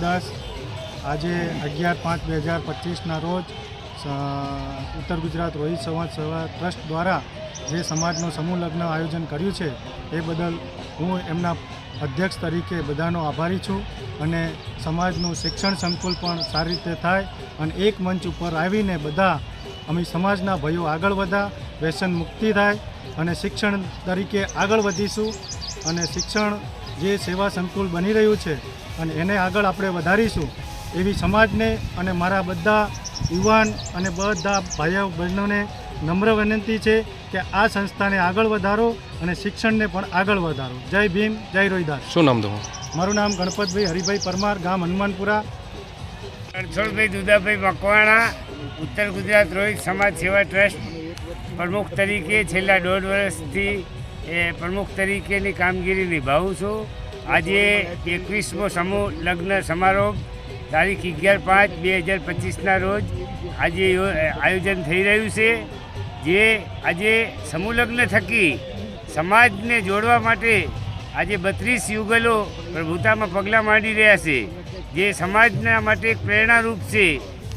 રોહિદાસ આજે અગિયાર પાંચ બે હજાર પચીસના રોજ ઉત્તર ગુજરાત રોહિત સમાજ સેવા ટ્રસ્ટ દ્વારા જે સમાજનું સમૂહ લગ્ન આયોજન કર્યું છે, એ બદલ હું એમના અધ્યક્ષ તરીકે બધાનો આભારી છું અને સમાજનું શિક્ષણ સંકુલ પણ સારી રીતે થાય અને એક મંચ ઉપર આવીને બધા અમે સમાજના ભયો આગળ વધા, વ્યસન મુક્તિ થાય અને શિક્ષણ તરીકે આગળ વધીશું અને શિક્ષણ જે સેવા સંકુલ બની રહ્યું છે અને એને આગળ આપણે વધારીશું એવી સમાજને અને મારા બધા યુવાન અને બધા ભાઈઓ બહેનોને નમ્ર વિનંતી છે કે આ સંસ્થાને આગળ વધારો અને શિક્ષણને પણ આગળ વધારો. જય ભીમ જય રોહિદાસ. શું નામ તમારું? મારું નામ ગણપતભાઈ હરિભાઈ પરમાર ગામ હનુમાનપુરા. રણછોડભાઈ દુદાભાઈ મકવાણા ઉત્તર ગુજરાત રોહિત સમાજ સેવા ટ્રસ્ટ પ્રમુખ તરીકે છેલ્લા દોઢ વર્ષથી એ પ્રમુખ તરીકેની કામગીરી નિભાવું છું. આજે એકવીસમો સમૂહ લગ્ન સમારોહ, તારીખ અગિયાર પાંચ બે હજાર પચીસના રોજ આજે આયોજન થઈ રહ્યું છે. જે આજે સમૂહ લગ્ન થકી સમાજને જોડવા માટે આજે બત્રીસ યુગલો પ્રભુતામાં પગલાં માંડી રહ્યા છે. જે સમાજના માટે એક પ્રેરણારૂપ છે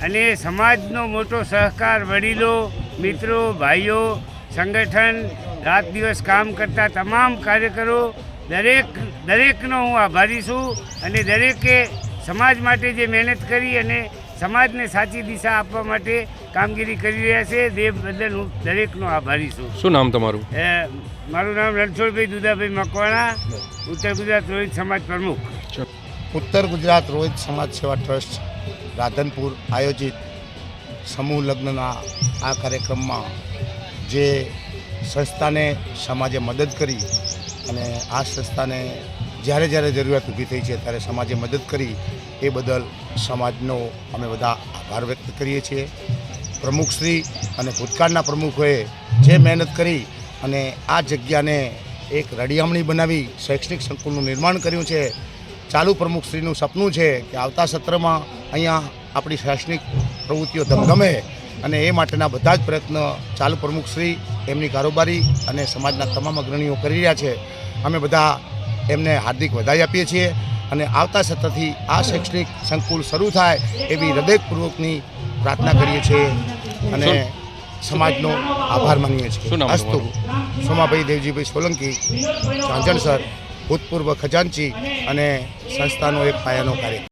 અને સમાજનો મોટો સહકાર, વડીલો, મિત્રો, ભાઈઓ, સંગઠન રાત દિવસ કામ કરતા તમામ કાર્યકરો દરેક દરેકનો હું આભારી છું અને દરેકે સમાજ માટે જે મહેનત કરી અને સમાજને સાચી દિશા આપવા માટે કામગીરી કરી રહ્યા છે તે બદલ હું દરેકનો આભારી છું. શું નામ તમારું? એ મારું નામ રણછોડભાઈ દુદાભાઈ મકવાણા ઉત્તર ગુજરાત રોહિત સમાજ પ્રમુખ. ઉત્તર ગુજરાત રોહિત સમાજ સેવા ટ્રસ્ટ રાધનપુર આયોજિત સમૂહ લગ્નના આ કાર્યક્રમમાં જે સંસ્થાને સમાજે મદદ કરી અને આ સંસ્થાને જ્યારે જ્યારે જરૂરિયાત ઊભી થઈ છે ત્યારે સમાજે મદદ કરી એ બદલ સમાજનો અમે બધા આભાર વ્યક્ત કરીએ છીએ. પ્રમુખશ્રી અને ભૂતકાળના પ્રમુખોએ જે મહેનત કરી અને આ જગ્યાને એક રડિયામણી બનાવી શૈક્ષણિક સંકુલનું નિર્માણ કર્યું છે, ચાલુ પ્રમુખશ્રીનું સપનું છે કે આવતા સત્રમાં અહીંયા આપણી શૈક્ષણિક પ્રવૃત્તિઓ ધમધમે અને એ માટેના બધા જ પ્રયત્ન ચાલુ પ્રમુખશ્રી એમની કારોબારી અને સમાજના તમામ અગ્રણીઓ કરી રહ્યા છે. અમે બધા એમને હાર્દિક વધાઈ આપીએ છીએ અને આવતા સત્રથી આ શૈક્ષણિક સંકુલ શરૂ થાય એવી હૃદયપૂર્વકની પ્રાર્થના કરીએ છીએ અને સમાજનો આભાર માનીએ છીએ. અસ્તુ. સોમાભાઈ દેવજીભાઈ સોલંકી ચાંચણ સર ભૂતપૂર્વ ખજાનચી અને સંસ્થાનો એક પાયાનો કાર્ય